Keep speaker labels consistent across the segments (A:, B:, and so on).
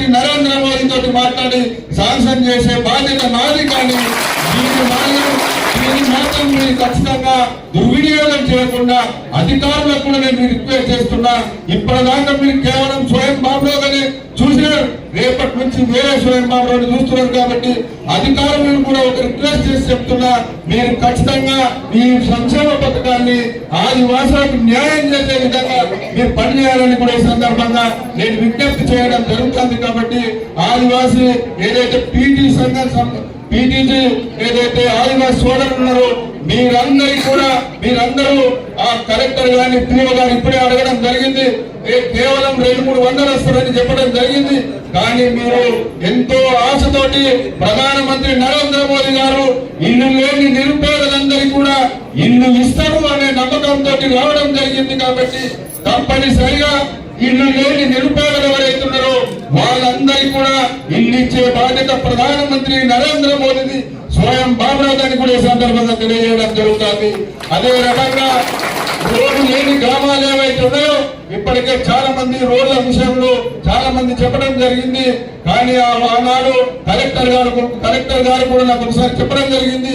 A: ప్రధానమంత్రి నరేంద్ర మోదీ తోటి మాట్లాడి శాంక్షన్ చేసే బాధ్యత నాది కానీ దీని మాత్రం దీన్ని మాత్రం మీరు ఖచ్చితంగా దుర్వినియోగం చేయకుండా అధికారులకు కూడా నేను రిక్వెస్ట్ చేస్తున్నా. ఇప్పటిదాకా మీరు కేవలం స్వయం బాబులోగానే చూసినారు రేపటి నుంచి వేరే స్వయం బాబులను చూస్తున్నారు కాబట్టి అధికారులను కూడా ఒక రిక్వెస్ట్ చేసి చెప్తున్నా మీరు ఖచ్చితంగా ఈ సంక్షేమ పథకాన్ని ఆదివాసులకు న్యాయం చేసే విధంగా మీరు పనిచేయాలని కూడా ఈ సందర్భంగా నేను విజ్ఞప్తి చేయడం జరుగుతుంది కాబట్టి ఆదివాసి ఏదైతే పీటీ సంఘం పీటీజీ ఏదైతే ఆదివాసి సోదరులు ఉన్నారో మీరందరికీ కూడా మీరందరూ ఆ కలెక్టర్ గారిని పిఓ గారు ఇప్పుడే అడగడం జరిగింది. కేవలం రెండు మూడు వందలు వస్తారని చెప్పడం జరిగింది. కానీ మీరు ఎంతో ఆశతోటి ప్రధానమంత్రి నరేంద్ర మోదీ గారు ఇల్లు లేని నిరుపేదలందరికీ కూడా ఇల్లు ఇస్తారు అనే నమ్మకంతో రావడం జరిగింది కాబట్టి తప్పనిసరిగా ఇల్లు లేని నిరుపేదలు ఎవరైతున్నారో వాళ్ళందరికీ కూడా ఇల్లు బాధ్యత ప్రధానమంత్రి నరేంద్ర మోదీది స్వయం బాబురాజ్ అని కూడా ఈ సందర్భంగా తెలియజేయడం జరుగుతుంది. అదే రకంగా రోడ్డు లేని గ్రామాలు ఏవైతే ఉన్నాయో ఇప్పటికే చాలా మంది రోడ్ల విషయంలో చాలా మంది చెప్పడం జరిగింది. కానీ ఆ ఆనాడు కలెక్టర్ గారు కలెక్టర్ గారు కూడా నాకు ఒకసారి చెప్పడం జరిగింది.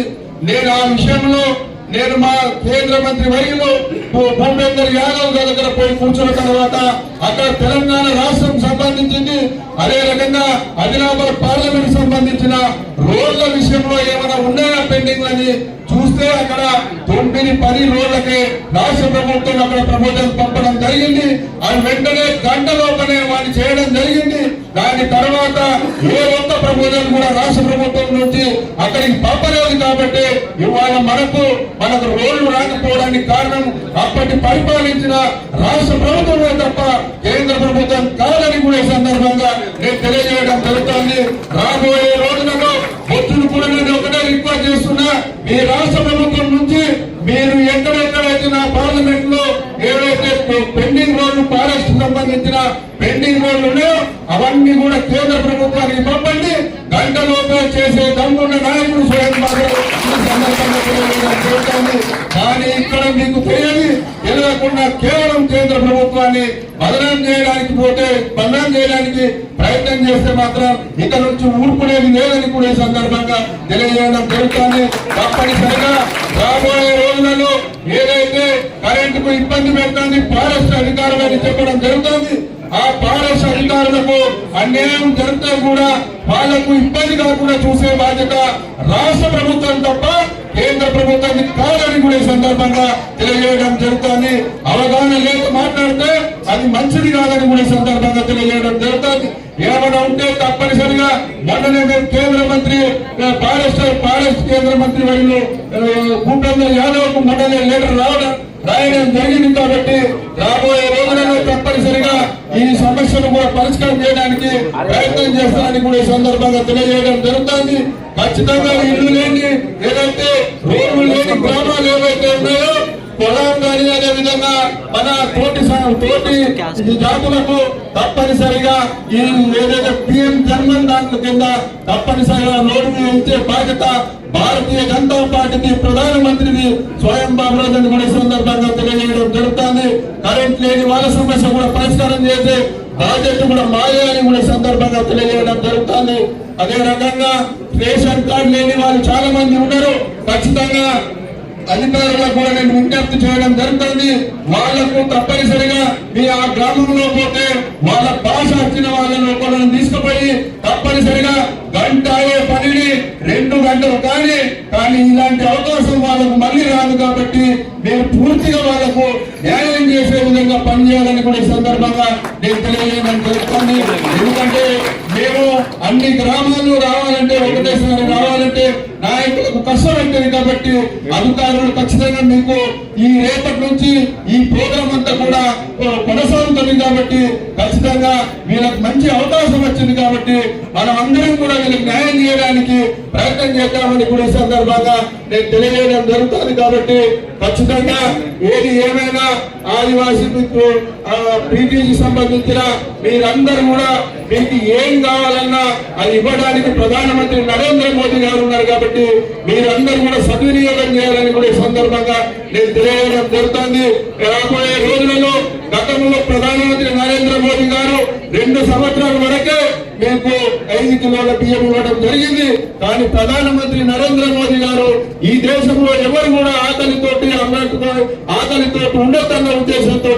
A: నేను ఆ విషయంలో నేను మా కేంద్ర మంత్రి వర్యులు భూపేందర్ యాదవ్ గారి దగ్గర పోయి కూర్చున్న తర్వాత అక్కడ తెలంగాణ రాష్ట్రం సంబంధించింది అదే రకంగా ఆదిలాబాద్ పార్లమెంట్ సంబంధించిన రోడ్ల విషయంలో ఏమైనా ఉన్నాయా పెండింగ్ అని చూస్తే అక్కడ తొమ్మిది పది రోజులకే రాష్ట్ర ప్రభుత్వం అక్కడ ప్రమోదం పంపడం జరిగింది. అది వెంటనే గంట లోపలే చేయడం జరిగింది. దాని తర్వాత ఏ ఒక్క ప్రమోదం కూడా రాష్ట్ర ప్రభుత్వం నుంచి అక్కడికి పంపలేదు కాబట్టి ఇవాళ మనకు మనకు రోడ్లు రాకపోవడానికి కారణం అప్పటి పరిపాలించిన రాష్ట్ర ప్రభుత్వమే తప్ప కేంద్ర ప్రభుత్వం కాదని కూడా ఈ సందర్భంగా నేను తెలియజేయడం జరుగుతోంది. రాబోయే రోజులలో బొత్తులు కూడా నేను ఒకటే రిక్వెస్ట్ చేస్తున్నా. మీ రాష్ట్ర ప్రభుత్వం నుంచి మీరు ఎక్కడెక్కడైతే నా పార్లమెంట్లో ఏవైతే పెండింగ్ రోడ్లు ఫారెస్ట్ సంబంధించిన పెండింగ్ రోడ్లు ఉన్నాయో అవన్నీ కూడా కేంద్ర ప్రభుత్వానికి పంపండి. గంటలోపే చేసే దమ్మున్న నాయకుడు స్వయం కానీ ఇక్కడ మీకు తెలియని తెలియకుండా కేవలం కేంద్ర ప్రభుత్వాన్ని బదనం చేయడానికి పోతే చేయడానికి ప్రయత్నం చేస్తే మాత్రం ఇక నుంచి ఊరుకునేది లేదని కూడా ఈ సందర్భంగా తెలియజేయడం జరుగుతుంది. తప్పనిసరిగా రాబోయే రోజులలో ఏదైతే కరెంటుకు ఇబ్బంది పెడుతుంది ఫారెస్ట్ అధికారులని చెప్పడం జరుగుతుంది. ఆ ఫారెస్ట్ అధికారులకు అన్యాయం జరిగితే కూడా వాళ్ళకు ఇబ్బంది కాకుండా చూసే బాధ్యత రాష్ట్ర ప్రభుత్వం తప్ప కేంద్ర ప్రభుత్వానికి కాదని కూడా ఈ సందర్భంగా తెలియజేయడం జరుగుతుంది. అవగాహన లేక మాట్లాడితే అది మంచిది కాదని కూడా ఈ సందర్భంగా తెలియజేయడం జరుగుతుంది ఏమైనా ఉంటే తప్పనిసరిగా మొన్ననే మేము కేంద్ర మంత్రి ఆ, ఫారెస్ట్ ఫారెస్ట్ కేంద్ర మంత్రి వాళ్ళు భూపేంద్ర యాదవ్కు మొన్ననే లెటర్ రావడం రాయడం జరిగింది కాబట్టి రాబోయే రోజులలో తప్పనిసరిగా ఈ సమస్యను కూడా పరిష్కారం చేయడానికి ప్రయత్నం చేస్తానని కూడా ఈ సందర్భంగా తెలియజేయడం జరుగుతుంది. ఖచ్చితంగా ఇల్లు లేని లేదంటే రోడ్లు లేని గ్రామాలు ఏవైతే ఉన్నాయో పొలం కానీ అదే విధంగా మన తోటి తోటి జాతులకు తప్పనిసరిగా ఈ ఏదైతే పిఎం జన్మన్ దాని కింద తప్పనిసరిగా లోటు ఇచ్చే బాధ్యత భారతీయ జనతా పార్టీకి ప్రధానమంత్రిది స్వయం బాబురాజు అని కూడా సందర్భంగా తెలియజేయడం జరుగుతుంది. కరెంట్ లేని వాళ్ళ సమస్య కూడా పరిష్కారం చేసే బాధ్యత కూడా మాయే అని కూడా సందర్భంగా తెలియజేయడం జరుగుతుంది. అదే రకంగా రేషన్ కార్డు లేని వాళ్ళు చాలా మంది ఉన్నారు ఖచ్చితంగా అధికారులకు కూడా నేను విజ్ఞప్తి చేయడం జరుగుతుంది. వాళ్ళకు తప్పనిసరిగా మీ ఆ గ్రామంలో పోతే వాళ్ళ భాష వచ్చిన వాళ్ళని ఒకళ్ళని తీసుకుపోయి తప్పనిసరిగా గంట పనిని రెండు గంటలు కానీ కానీ ఇలాంటి అవకాశం వాళ్ళకు మళ్ళీ రాదు కాబట్టి మేము పూర్తిగా వాళ్ళకు న్యాయం చేసే విధంగా పనిచేయాలని కూడా ఈ సందర్భంగా నేను తెలియజేయమని జరుగుతుంది ఎందుకంటే మేము అన్ని గ్రామాలు రావాలంటే ఒకటేసారి రావాలంటే నాయకులకు కష్టం అవుతుంది కాబట్టి అధికారులు ఖచ్చితంగా మీకు ఈ రేపటి నుంచి ఈ ప్రోగ్రామ్ అంతా కూడా కొనసాగుతుంది కాబట్టి ఖచ్చితంగా వీళ్ళకి మంచి అవకాశం వచ్చింది కాబట్టి మనం అందరం కూడా వీళ్ళకి న్యాయం చేయడానికి ప్రయత్నం చేద్దామని కూడా ఈ సందర్భంగా నేను తెలియజేయడం జరుగుతుంది కాబట్టి ఖచ్చితంగా ఏది ఏమైనా ఆదివాసీ మీకు పీటీకి సంబంధించిన మీరందరూ కూడా మీకు ఏం కావాలన్నా అది ఇవ్వడానికి ప్రధానమంత్రి నరేంద్ర మోదీ గారు ఉన్నారు కాబట్టి మీరందరూ కూడా సద్వినియోగం చేయాలని కూడా ఈ సందర్భంగా నేను తెలియజేయడం జరుగుతుంది. రాబోయే రోజులలో గతంలో ప్రధానమంత్రి నరేంద్ర మోదీ గారు రెండు సంవత్సరాల వరకే మీకు ఐదు కిలోల బియ్యం ఇవ్వడం జరిగింది. కానీ ప్రధానమంత్రి నరేంద్ర మోదీ గారు ఈ దేశంలో ఎవరు కూడా ఆకలితోటి అన్నట్టుగా ఆకలితో ఉండొద్దన్న ఉద్దేశంతో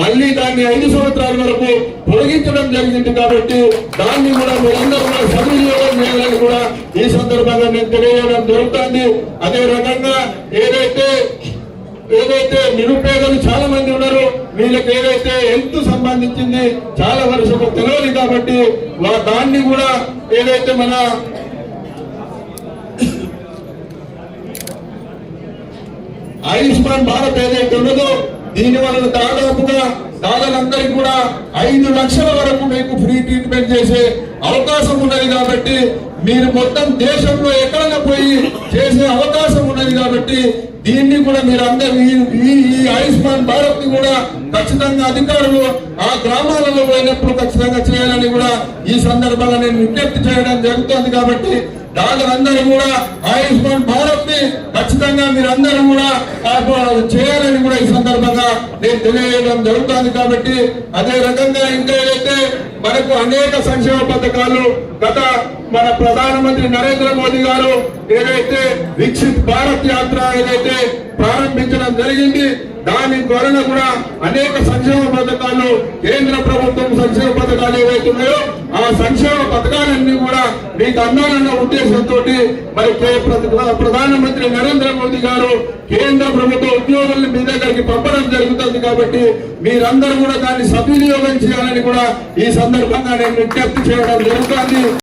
A: మళ్ళీ దాన్ని ఐదు సంవత్సరాల వరకు పొడిగించడం జరిగింది కాబట్టి దాన్ని కూడా మీరందరూ కూడా సద్వినియోగం చేయాలని కూడా ఈ సందర్భంగా నేను తెలియజేయడం జరుగుతుంది. అదే రకంగా ఏదైతే ఏదైతే నిరుపేదలు చాలా మంది ఉన్నారు వీళ్ళకి ఏదైతే హెల్త్ సంబంధించింది చాలా వరుసకు తెలియదు కాబట్టి దాన్ని కూడా ఏదైతే మన ఆయుష్మాన్ భారత్ ఏదైతే ఉన్నదో దీని వలన దాదాపుగా దాదాలందరికీ కూడా ఐదు లక్షల వరకు మీకు ఫ్రీ ట్రీట్మెంట్ చేసే అవకాశం ఉన్నది కాబట్టి మీరు మొత్తం దేశంలో ఎక్కడైనా పోయి చేసే అవకాశం ఉన్నది కాబట్టి దీన్ని కూడా మీరందరూ ఈ- ఈ ఆయుష్మాన్ భారత్ని కూడా ఖచ్చితంగా అధికారులు ఆ గ్రామాలలో పోయినప్పుడు ఖచ్చితంగా చేయాలని కూడా ఈ సందర్భంగా నేను విజ్ఞప్తి చేయడం జరుగుతుంది కాబట్టి దాదాలందరూ కూడా ఆయుష్మాన్ భారత్ని ఖచ్చితంగా మీరందరూ కూడా చేయాలని కూడా ఈ సందర్భంగా నేను తెలియజేయడం జరుగుతుంది కాబట్టి అదే రకంగా ఇంకా ఏదైతే మనకు అనేక సంక్షేమ పథకాలు గత మన ప్రధానమంత్రి నరేంద్ర మోదీ గారు ఏదైతే విక్షిత్ భారత్ యాత్ర ఏదైతే ప్రారంభించడం జరిగింది దాని ద్వారా కూడా అనేక సంక్షేమ పథకాలు కేంద్ర ప్రభుత్వం సంక్షేమ పథకాలు ఏవైతే ఉన్నాయో ఆ సంక్షేమ పథకాలన్నీ కూడా మీకు అందాలన్న ఉద్దేశంతో మరి ప్రధానమంత్రి నరేంద్ర మోదీ గారు కేంద్ర ప్రభుత్వ ఉద్యోగుల్ని మీ దగ్గరికి పంపడం జరుగుతుంది కాబట్టి మీరందరూ కూడా దాన్ని సద్వినియోగం చేయాలని కూడా ఈ సందర్భంగా నేను విజ్ఞప్తి చేయడం జరుగుతుంది.